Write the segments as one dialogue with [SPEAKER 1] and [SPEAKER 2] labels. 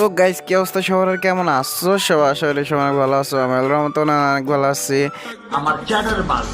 [SPEAKER 1] তো গাইস কি অবস্থা? সবার কেমন আছো? সবাই আশা করি সবাই অনেক ভালো আছো। আমি আল্লাহর মতো অনেক ভালো আছি।
[SPEAKER 2] আমার চ্যাটার বাল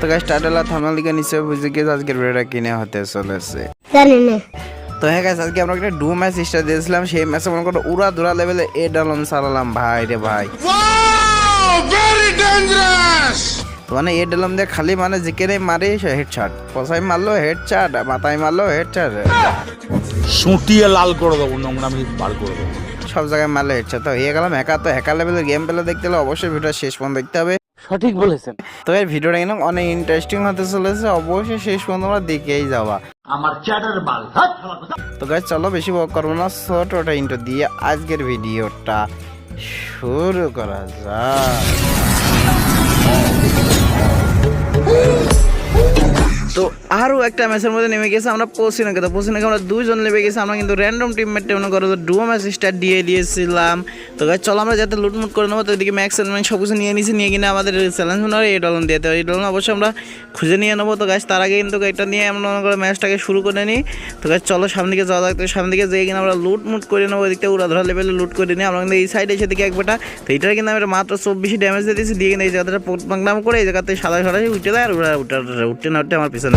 [SPEAKER 1] তো গাইস টাইটেল আর থাম্বনেল দিকে নিচে বুঝে গিয়ে আজকের ভিডিওটা কিনে হতে চলেছে।
[SPEAKER 3] জানি না।
[SPEAKER 1] তো হ্যাঁ গাইস আজকে আমরা একটা ডু ম্যাচ স্টার্ট দিয়েছিলাম। সেই ম্যাচে মনে করো উড়া দুরা লেভেলে এ ডালন চালালাম ভাই রে ভাই। তো মানে এ ডালম দিয়ে খালি মানে যেখানে মারি হেড শাট পসাই মারলো হেড শাট মাথায় মারলো হেড শাট
[SPEAKER 2] সুটিয়ে লাল করে দেবো নোংরা আমি বার করে দেবো।
[SPEAKER 1] সব জায়গায় মারলো হেড শাট তো হয়ে গেলাম হ্যাকার তো হ্যাকার লেভেলের গেম পেলে দেখতে হলে অবশ্যই ভিডিও শেষ পর্যন্ত দেখতে হবে।
[SPEAKER 4] সঠিক বলেছেন।
[SPEAKER 1] তো এই ভিডিওটা কিন্তু অনেক ইন্টারেস্টিং হতে চলেছে অবশ্যই শেষ পর্যন্ত আমরা দেখেই যাওয়া
[SPEAKER 2] আমার চ্যাটার বাল
[SPEAKER 1] তো গাছ চলো বেশি বক করব না ছোট ওটা ইন্টো দিয়ে আজকের ভিডিওটা শুরু করা যাক। Música একটা ম্যাচের মধ্যে নেমে গেছে, আমরা পৌঁছিনাকে তো পৌঁছিনাকে আমরা দুজন নেমে গেছি, আমরা কিন্তু র্যান্ডম টিমমেট মনে করো ডুয়ো ম্যাচ স্টার্ট দিয়ে দিয়েছিলাম। তো গাছ চলো আমরা যাতে লুটমুট করে নেব, তো এদিকে ম্যাক্স এলিমেন্ট সব কিছু নিয়ে নিয়েছি, নিয়ে কিনে আমাদের চ্যালেঞ্জ মনে হয় এই ডলন দিয়ে। দেয় এই ডলন অবশ্যই আমরা খুঁজে নিয়ে নেব। তো গাছ তার আগে কিন্তু এটা নিয়ে আমরা মনে করো ম্যাচটাকে শুরু করে নিই। তো গাছ চলো সামনে দিকে যাওয়া যাক। সামনে দিকে যেয়ে কিনা আমরা লুটমুট করে নেব, এদিকে উড়া ধরা লেভেলে লুট করে নিই। আমরা কিন্তু এই সাইডে এসে দিকে একবারটা তো এটার কিন্তু আমরা মাত্র চব্বিশে ড্যামেজ দিয়ে দিয়েছি। দিয়ে কিনা এই জায়গাটা বাংলাম করে এই জায়গাতে সাদা সাদা উঠে দেয় আর উঠে উঠতে না উঠতে আমার পিছনে।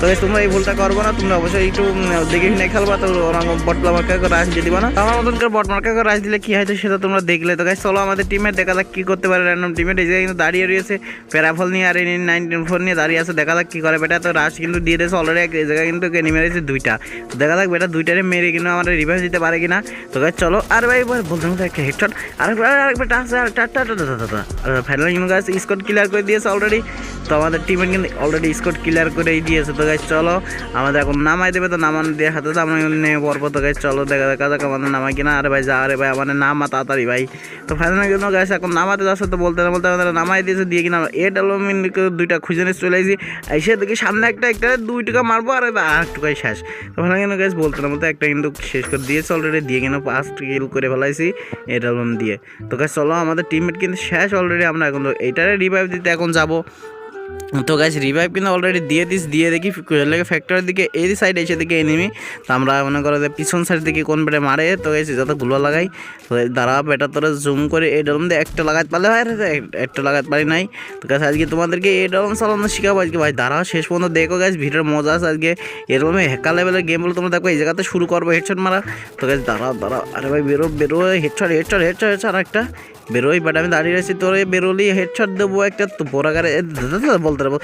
[SPEAKER 1] guys, তোমরা এই ভুলটা করব না তোমরা অবশ্যই একটু দেখে শুনে খেলবা তো ওরা বট মার্কা করে রাশ দিয়ে দিবা না। আমার মতন করে বট মার্কা করে রাশ দিলে কি হয় তো সেটা তোমরা দেখলে। তো গাছ চলো আমাদের টিমের দেখা যাক কি করতে পারে র্যান্ডম টিমের এই কিন্তু দাঁড়িয়ে রয়েছে প্যারাফল নিয়ে আর নাইনটিন ফোর নিয়ে দাঁড়িয়ে আছে। দেখা যাক কি করে বেটা। তো রাশ কিন্তু দিয়ে দিয়েছে অলরেডি এক জায়গায় কিন্তু নেমে রয়েছে দুইটা। তো দেখা যাক বেটা দুইটারে মেরে কিন্তু আমাদের রিভার্স দিতে পারে কিনা। তো গাছ চলো। আর ভাই এবার বলতে বলতে একটা হেডশট আর আরেকবার আছে আর টাটা ফাইনাল কিন্তু গাছ স্কট ক্লিয়ার করে দিয়েছে অলরেডি তো আমাদের টিমের কিন্তু অলরেডি স্কট ক্লিয়ার করেই দিয়েছে। তো গাছ চলো। আমাদের এখন নামাই দেবে, তো নামান দিয়ে হাতে তো আমরা নেমে পড়ব, তো গাছ চলো, দেখা দেখা যাক আমাদের নামাই কিনা। আরে ভাই, যা, আরে ভাই আমাদের নামা তাড়াতাড়ি, ভাই। তো ফাইনাল কিন্তু গাছ এখন নামাতে যাচ্ছে, তো বলতে না বলতে আমাদের নামাই দিয়েছে, দিয়ে কিনা আমরা এট অ্যালুমিন দুইটা খুঁজে নিয়ে চলে আসি। এসে দেখি সামনে একটা একটা, দুই টাকা মারবো, আর আর একটু শেষ। তো ফাইনাল কিন্তু গাছ বলতে না বলতে একটা কিন্তু শেষ করে দিয়েছে অলরেডি দিয়ে কিনা পাঁচ কিল করে ফেলাইছি এট অ্যালবাম দিয়ে। তো গাছ চলো, আমাদের টিমমেট কিন্তু শেষ অলরেডি আমরা এখন এইটারে রিভাইভ দিতে এখন যাব। তো গাছ রিভাইভ কিন্তু অলরেডি দিয়ে দিস, দিয়ে দেখি লেগে ফ্যাক্টরির দিকে, এই সাইড এসে দিকে এনিমি তো আমরা মনে করো যে পিছন সাইড দিকে কোন বেটে মারে, তো গেছি যতগুলো লাগাই। তো দাঁড়া, বেটা, তোরা জুম করে এই ডলম দিয়ে একটা লাগাতে পারলে এক- একটা লাগাতে পারি নাই। তো গাছ আজকে তোমাদেরকে এই ডলম চালানো শিখাবো আজকে। ভাই, দাঁড়াও, শেষ পর্যন্ত দেখো গাছ ভিডিওর মজা আছে আজকে। এরকম হ্যাকা লেভেলের গেমগুলো তোমরা দেখো, এই জায়গাতে শুরু করব হেডশট মারা। তো গাছ দাঁড়াও দাঁড়াও, আরে ভাই, বেরো বেরো হেডশট হেডশট হেডশট হেডশট আর একটা বেরোই, বাট, আমি দাঁড়িয়ে আছি তোরে বেরোলি হেডশট দেবো একটা। তো পোড়াগারে বলতে পারব।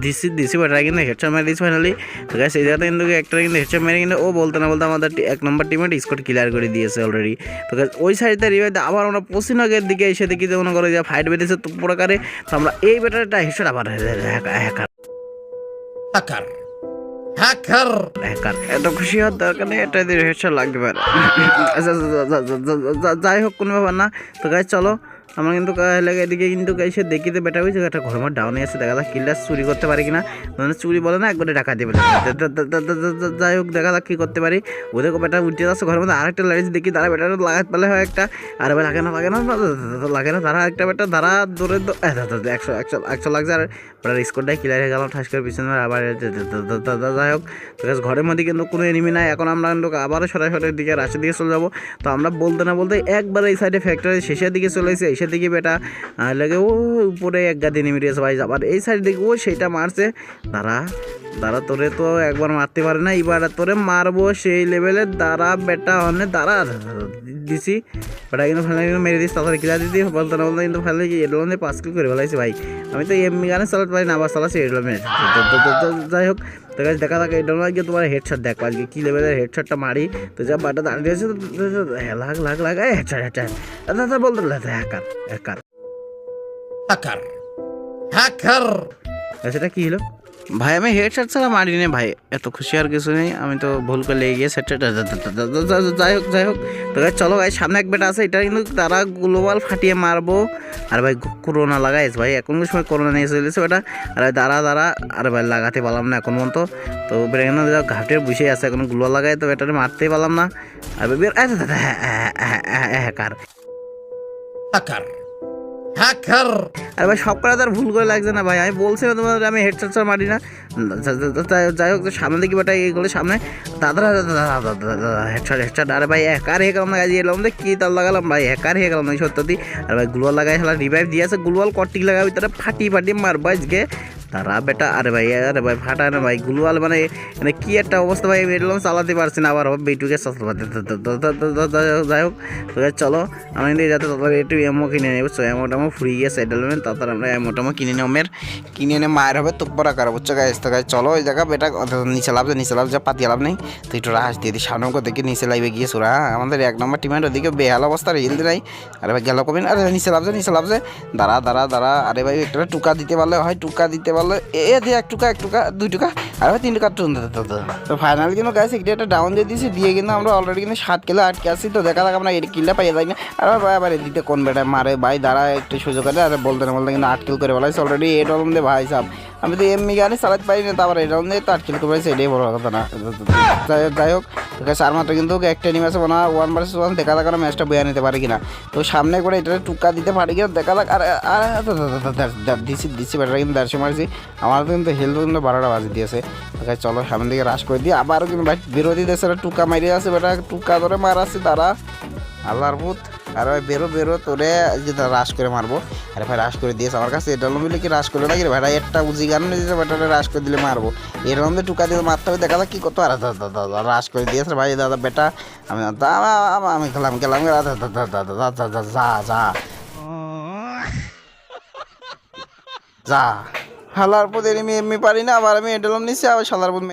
[SPEAKER 1] দিছি দিছি বাট কিন্তু হেডশট মেরে দিয়েছি ফাইনালি তো গাছ এই জায়গাতে কিন্তু একটা কিন্তু হেডশট মেরে কিন্তু ও বলতে না বলতে আমাদের এক নম্বর টিমের স্কোর ক্লিয়ার করে দিয়েছে অলরেডি তো ওই সাইডে রিভাইতে আবার আমরা পশ্চিমবঙ্গের দিকে এসে দেখি যে মনে করো যে ফাইট বেঁধেছে তো পোড়াকারে তো আমরা এই ব্যাটারটা হেডশট আবার হ্যাকার
[SPEAKER 2] হ্যাকার হ্যাকার
[SPEAKER 1] হ্যাকার এত খুশি হওয়ার দরকার নেই এটা দিয়ে হেডশট পারে আচ্ছা, যা- যা- যাই হোক কোনো ব্যাপার না। তো গাছ চলো। আমরা কিন্তু লেগে এদিকে কিন্তু এসে দেখিতে বেটা হয়েছে একটা ঘর আমার ডাউনে আছে দেখা যাক কিল্লার চুরি করতে পারি কিনা মানে চুরি বলে না একবারে টাকা দেবে যাই হোক দেখা যাক কী করতে পারি ওদের বেটা উঠে যাচ্ছে ঘরের মধ্যে আরেকটা লাইট দেখি তারা বেটা লাগাতে পারলে হয় একটা আর এবার লাগে না লাগে না লাগে না তারা একটা বেটা তারা দৌড়ে একশো একশো একশো লাগছে আর বেটার স্কোরটাই ক্লিয়ার হয়ে গেলাম ঠাস করে পিছনে আবার যাই হোক ঘরের মধ্যে কিন্তু কোনো এনিমি নাই এখন আমরা কিন্তু আবারও সরাসরি দিকে রাশের দিকে চলে যাব তো আমরা বলতে না বলতে একবার এই সাইডে ফ্যাক্টরি শেষের দিকে চলে এসেছি এসে দিকে বেটা লাগে ও উপরে এক গাদি নেমে দিয়েছে ভাই। আবার এই সাইড দিকে ও সেইটা মারছে। দাঁড়া দাঁড়া, তোরে তো একবার মারতে পারে না, এবার তোরে মারবো সেই লেভেলে দাঁড়া বেটা অনে দাঁড়া, দিছি। বেটা, কিন্তু ফাইনালি কিন্তু মেরে দিস তাড়াতাড়ি কিলা দিদি বলতো না বলতে কিন্তু ফাইনালি এডলন দিয়ে পাঁচ কিল করে ফেলাইছি ভাই। আমি তো এমনি গানে চালাতে পারি না, আবার চালাচ্ছি এডলন যাই হোক। তো গাছ দেখা থাকে এটা গিয়ে তোমার হেডশট দেখো। আজকে কী লেভেলের হেডশটটা মারি? তো যা বাটা দাঁড়িয়ে আছে লাগ লাগ লাগ হেডশট হেডশট দাদা বলতে হ্যাকার হ্যাকার
[SPEAKER 2] হ্যাকার হ্যাকার
[SPEAKER 1] সেটা কি হলো? ভাই, আমি হেডশট ছাড়া মারি মারিনি ভাই। এত খুশি আর কিছু নেই। আমি তো ভুল করে লেগে গিয়ে যাই হোক যাই হোক। তো চলো ভাই, সামনে এক বেটা আছে। এটা কিন্তু তারা গ্লোবাল ফাটিয়ে মারবো। আর ভাই করোনা লাগাইস ভাই। এখনকার সময় করোনা নিয়ে চলেছে বেটা আর দাঁড়া দাঁড়া। আর ভাই, লাগাতে পারলাম না এখন পর্যন্ত। তো ব্রেন ঘাটের বসে আছে। এখন গ্লো লাগাই, তো এটারে মারতেই পারলাম না। আর বের হ্যাকার
[SPEAKER 2] হ্যাকার। হ্যাকার
[SPEAKER 1] আরে ভাই, সব করা তার ভুল করে লাগছে না ভাই। আমি বলছিলাম তোমাদের, আমি হেডশট ছাড়া মারি না। যাই হোক সামনে দেখি বাটা এগুলো সামনে। দাদা হেডশট হেডশট আরে ভাই, একার হয়ে গেলাম না গাজি এলাম দেখ কি তার লাগালাম ভাই, একার হয়ে গেলাম না সত্যি। আর ভাই, গ্লোয়াল লাগাই খেলা রিভাইভ দিয়েছে গ্লোয়াল কটিক লাগাবি তারা ফাটি ফাটি মারবো আজকে। তারা বেটা আরে ভাই আরে ভাই ফাটা না ভাই গ্লোয়াল মানে মানে কি একটা অবস্থা ভাই এলাম চালাতে পারছি না আবার বেটুকে যাই হোক তো চলো আমি কিন্তু যাতে তাড়াতাড়ি একটু এমও কিনে নেব সো এমো টামো ফ্রি গেছে এডেলমেন্ট তারপর আমরা এমো টামো কিনে নেব মেয়ের কিনে এনে মায়ের হবে তুপ্পর আকার বুঝছ গাইস তো guys, চলো ওই জায়গা বেটা নিচে লাভ নিচে লাভ যা পাতি লাভ নেই। তো একটু রাস দিয়ে দিই সামনে করে দেখি নিচে লাইভে গিয়ে সুরা আমাদের এক নম্বর টিমের ওদিকে বেহাল অবস্থা রিল নাই। আরে ভাই গেল কমিন আরে নিচে লাভ যে নিচে লাভ যে। দাঁড়া দাঁড়া দাঁড়া আরে ভাই একটা টুকা দিতে পারলে হয় টুকা দিতে পারলে এ দিয়ে এক টুকা এক টুকা, দুই টুকা, আর তিন টুকা তো ফাইনাল কিন্তু গাইস একটি একটা ডাউন দিয়ে দিয়েছি, দিয়ে কিন্তু আমরা অলরেডি কিন্তু সাত কিলো আটকে আসছি তো দেখা যাক আমরা এটি কিলটা পাই যাই না। আর ভাই, আবার এদিকে কোন বেটা মারে? ভাই, দাঁড়া, একটু সুযোগ আছে আর বলতে না বলতে কিন্তু আট কিল করে বলাইছে অলরেডি এটা অলমদে ভাই সাহেব। আমি তো এমনি গাড়ি চালাতে পারি না তারপর এটা অলমদে তো আট কিল করে এটাই বড় কথা না। যাই- হোক তো guys, আর মাত্র কিন্তু একটা আছে মনে ওয়ান ভার্সেস ওয়ান দেখা যাক ম্যাচটা বয়ে নিতে পারি কিনা। তো সামনে করে এটা টুকা দিতে পারি কিনা দেখা যাক আর দিছি দিছি ব্যাটারা কিন্তু দেড়শো মারছি। আমার কিন্তু হেলথ কিন্তু বারোটা বাজে দিয়েছে। তো guys, চলো সামনে দিকে রাশ করে দিই। আবারও কিন্তু বিরোধী দেশের টুকা মারিয়ে আছে বেটা টুকা ধরে মারাচ্ছে তারা। আল্লাহর ভূত। আর ভাই, বেরো বেরো, তোরে যে রাশ করে মারবো। আরে ভাই রাশ করে দিয়েছে আমার কাছে, এটা মিলে কি রাশ করল নাকি ভাই একটা উজি গান দিয়েছে রাশ করে দিলে মারবো। এর মধ্যে টুকা দিয়ে মারতে হবে, দেখা যাক কি করতো আর দাদা দাদা রাশ করে দিয়েছে ভাই দাদা, বেটা, আমি আমি গেলাম গেলাম দাদা দাদা দাদা যা যা। যা। হালার পর এমনি এমনি পারি না, আবার আমি এডেলম নিচ্ছি আবার শালার পর